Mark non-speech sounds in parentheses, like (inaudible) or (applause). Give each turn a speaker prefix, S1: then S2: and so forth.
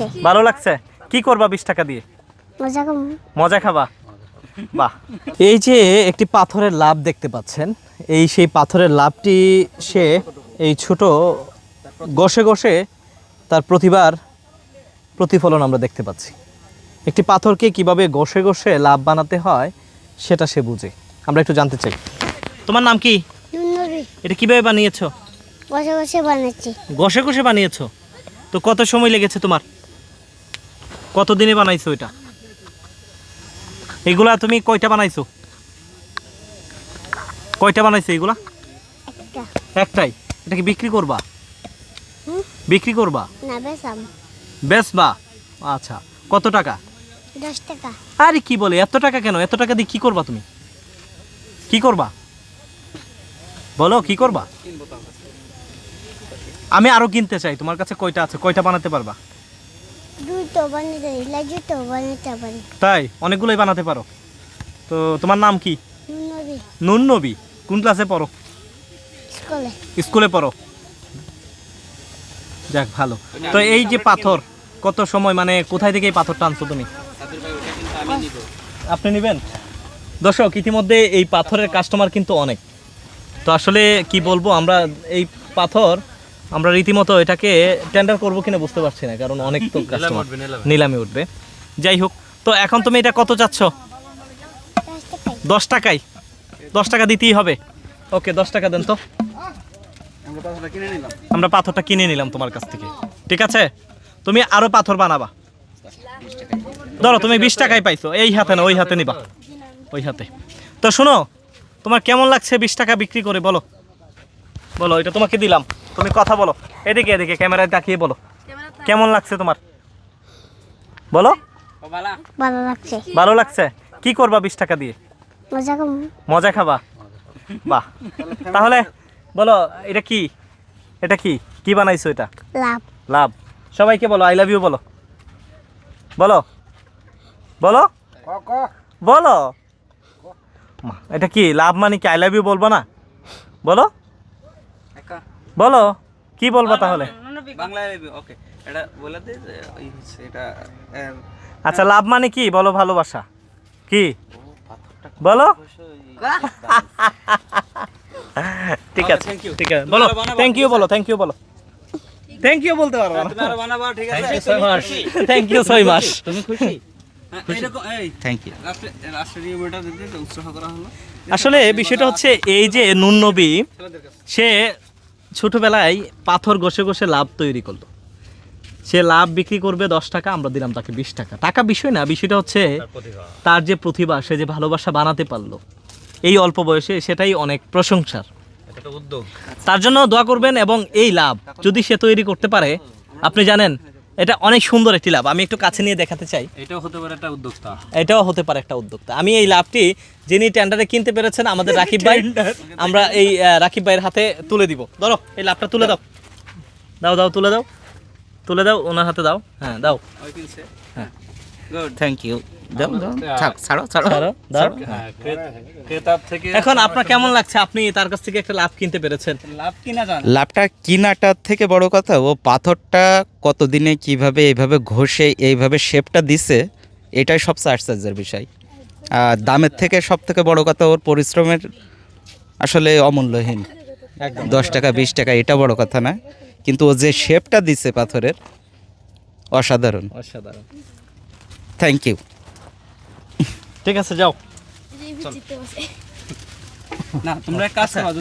S1: লাগছে।
S2: ভালো লাগছে? কি করবা বিশ টাকা দিয়ে?
S1: মজা কম
S2: মজা খাবা? বাহ। এই যে একটি পাথরের লাভ দেখতে পাচ্ছেন এই সেই পাথরের লাভটি সে এই ছোট গসে গসে তার প্রতিবার প্রতিফলন আমরা দেখতে পাচ্ছি। একটি পাথরকে কীভাবে গসে গসে লাভ বানাতে হয় সেটা সে বুঝে। আমরা একটু জানতে চাই। তোমার নাম কি? এটা কীভাবে বানিয়েছো?
S1: বসে বসে বানাচ্ছি।
S2: ঘষে ঘষে বানিয়েছো? তো কত সময় লেগেছে তোমার? কত দিনে বানাইছো এটা? এগুলা তুমি কয়টা বানাইছো? কয়টা বানাইছো এগুলা? একটাই? এটা কি বিক্রি করবা? বিক্রি করবা? বেচবা? আচ্ছা। কত টাকা?
S1: দশ টাকা।
S2: আরে কি বলে এত টাকা কেন? এত টাকা দিয়ে কি করবা তুমি? কি করবা? বলো কি করবা? আমি আরও কিনতে চাই। তোমার কাছে কয়টা আছে? কয়টা বানাতে পারবা
S1: দুটো বানাতে লাজুটো বানাতে পারি
S2: তাই? অনেকগুলোই বানাতে পারো। তো তোমার নাম কি? নুন নবী কোন ক্লাসে পড়ো?
S1: স্কুলে।
S2: স্কুলে পড়ো। যাক ভালো। তো এই যে পাথর কত সময় মানে কোথায় থেকে এই পাথরটা আনছো তুমি? আপনি নেবেন? দর্শক ইতিমধ্যে এই পাথরের কাস্টমার কিন্তু অনেক। তো আসলে কি বলব আমরা এই পাথর আমরা রীতিমতো এটাকে টেন্ডার করব কিনা বুঝতে পারছি না কারণ অনেক তো (laughs) কাস্টমার নিলামে। উঠবে। যাই হোক তো এখন তুমি এটা কত চাচ্ছ?
S1: দশ টাকায়।
S2: দশ টাকাই দশ টাকা দিতেই হবে। ওকে দশ টাকা দেন তো। আমরা পাথরটা কিনে নিলাম তোমার কাছ থেকে। ঠিক আছে? তুমি আরও পাথর বানাবা। ধরো তুমি বিশ টাকায় পাইছো। এই হাতে না ওই হাতে নিবা। ওই হাতে। তো শোনো তোমার কেমন লাগছে বিশ টাকা বিক্রি করে বলো। বলো এটা তোমাকে দিলাম। তুমি কথা বলো। এদিকে এদিকে ক্যামেরায় তাকিয়ে বলো। কেমন লাগছে তোমার? বলো।
S1: ভালো লাগছে।
S2: ভালো লাগছে? কি করবা বিশ টাকা দিয়ে?
S1: মজা
S2: মজা খাবা? বাহ। তাহলে বলো এটা কি? এটা কি? কি বানাইছো এটা?
S1: লাভ।
S2: লাভ। সবাইকে বলো আই লাভ ইউ বলো। বলো। বলো। বলো। মা, এটা কি? লাভ মানে কি? আই লাভ ইউ বলব না? বলো। বলো কি বলব তাহলে?
S3: বাংলায় ওকে। এটা বলে দে যে ওই হচ্ছে এটা
S2: আচ্ছা লাভ মানে কি? বলো ভালোবাসা। কি? বলো। ঠিক আছে
S3: thank you.
S2: ঠিক আছে। বলো থ্যাংক ইউ বলো থ্যাংক ইউ বলো। থ্যাংক ইউ বলতে পারব থ্যাংক ইউ সো মাচ
S3: তুমি খুশি? থ্যাংক ইউ লাস্টে লাস্টের ইউটা দিতে তো উৎসাহ করা হলো।
S2: আসলে বিষয়টা হচ্ছে এই যে নুন নবী সে ছোটবেলায় পাথর ঘষে ঘষে লাভ তৈরি করল। সে লাভ বিক্রি করবে দশ টাকা আমরা দিলাম তাকে বিশ টাকা। টাকা বিষয় না বিষয়টা হচ্ছে তার যে প্রতিভা সে যে ভালোবাসা বানাতে পারল এই অল্প বয়সে সেটাই অনেক প্রশংসার। তার জন্য দোয়া করবেন এবং এই লাভ যদি সে তৈরি করতে পারে আপনি জানেন এটা অনেক সুন্দর একটি লাভ। আমি একটু কাছে নিয়ে দেখাতে চাই।
S3: এটাও হতে পারে একটা উদ্যোক্তা।
S2: এটাও হতে পারে একটা উদ্যোক্তা। আমি এই লাভটি যিনি টেন্ডারে কিনতে পেরেছেন আমাদের (laughs) রাকিব ভাই আমরা এই রাকিব ভাইয়ের হাতে তুলে দিব। ধরো এই লাভটা তুলে দাও। দাও দাও তুলে দাও। তুলে দাও ওনার হাতে দাও। হ্যাঁ দাও। হ্যাঁ।
S4: থ্যাংক ইউ দাও দাও। ছাড়ো ছাড়ো
S2: দাও দাও
S3: ক্রেতার থেকে
S2: এখন আপনার কেমন লাগছে? আপনি তার কাছ থেকে একটা লাভ কিনতে পেরেছেন।
S3: লাভ কিনা জান
S4: লাভটা কিনাটার থেকে বড় কথা ও পাথরটা কতদিনে কীভাবে এইভাবে ঘষে এইভাবে শেপটা দিছে এটাই সবচেয়ে আশ্চর্যের বিষয়। আর দামের থেকে সব থেকে বড় কথা ওর পরিশ্রমের আসলে অমূল্যহীন। দশ টাকা বিশ টাকা এটা বড় কথা না। কিন্তু ও যে শেপটা দিছে পাথরের অসাধারণ।
S2: অসাধারণ।
S4: থ্যাংক ইউ
S2: ঠিক আছে যাও।
S3: না তোমরা এক কাজ করো যদি